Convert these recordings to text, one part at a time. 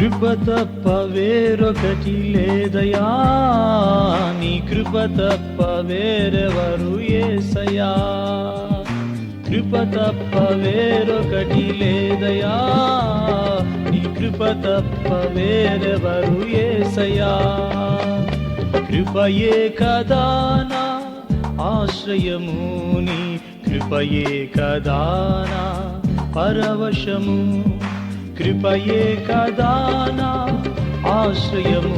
కృప తప్ప వేరొకటి లేదయా? నీ కృప తప్ప వేరెవరు ఏసయా? కృప తప్ప వేరొకటి లేదయా? నీ కృప తప్ప వేరెవరు ఏసయా? కృపయే కదా నా ఆశ్రయము నీ. కృపయే కదా నా పరవశము కృపయే కదా నా ఆశ్రయము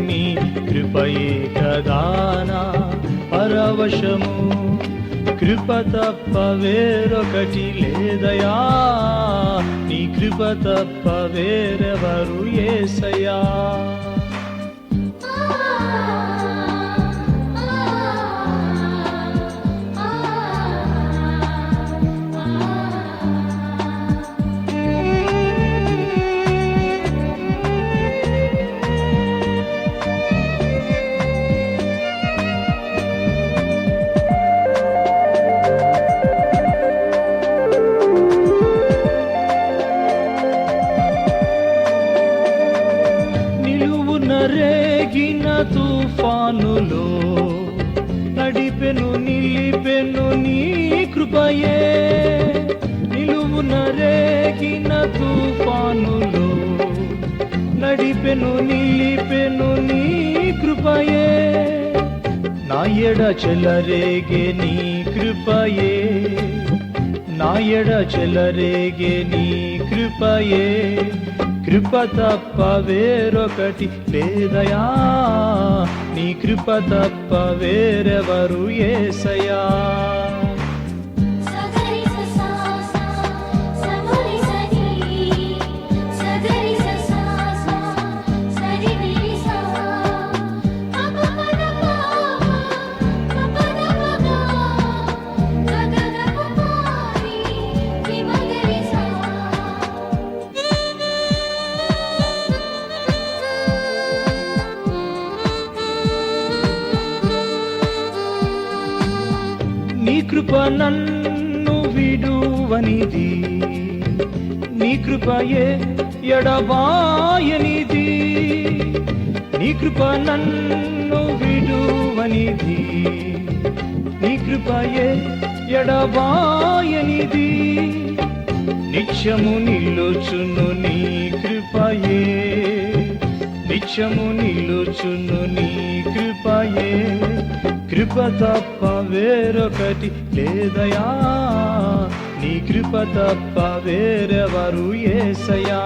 నీ కృపయే కదా నా పరవశము కృప తప్ప వేరొకటి లేదయా? నీ కృప తప్ప వేరెవరు ఏసయా కృపలో నడిపెను నిలిపెను నీ కృపయే. నిలువున రేగిన తుఫానులో నడిపెను నిలిపెను నీ కృపయే. నా ఎడ చెలరేగే నీ కృపయే. నా ఎడ చెలరేగే నీ కృపయే. కృప తప్ప వేరొకటి లేదయా? నీ కృప తప్ప వేరెవరు ఏసయా? కృప నన్ను విడువనిది. నీ కృపయే ఎడబాయనిది. నీ కృప నన్ను విడువనిది. నీ కృపయే ఎడబాయనిది. నిత్యము నిలుచును నీ కృపయే. నిత్యము నిలుచును నీ కృపయే. కృప తప్ప వేరొకటి లేదయా? నీ కృప తప్ప వేరెవరు ఏసయా?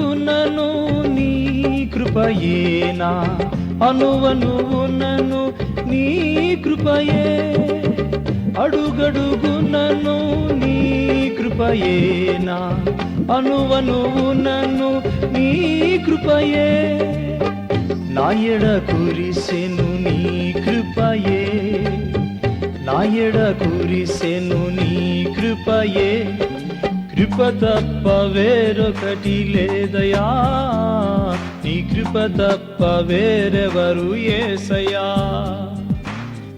అడుగడుగునను నీ కృపయేనా అనువనువునను నీ కృపయే. అడుగడుగునను నీ కృపయేనా అనువనువునను నీ కృపయే. నా ఎడ కురిసెను నీ కృపయే. నా ఎడ కురిసెను నీ కృపయే. కృప తప్ప వేరొకటి లేదయా? నీ కృప తప్ప వేరెవరు ఏసయా?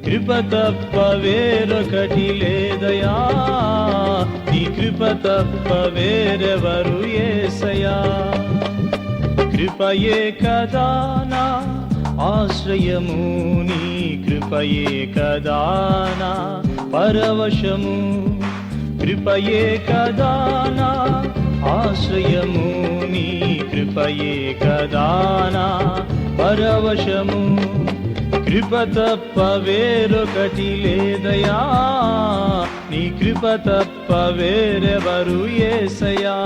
కృప తప్ప వేరొకటి లేదయా? నీ కృప తప్ప వేరెవరు ఏసయా? కృపయే కదా నా ఆశ్రయము నీ కృపయే కదా నా పరవశము. కృపయే కదా నా ఆశ్రయము నీ కృపయే కదా నా పరవశము కృప తప్ప వేరొకటి లేదయా? నీ కృప తప్ప వేరెవరు ఏసయా?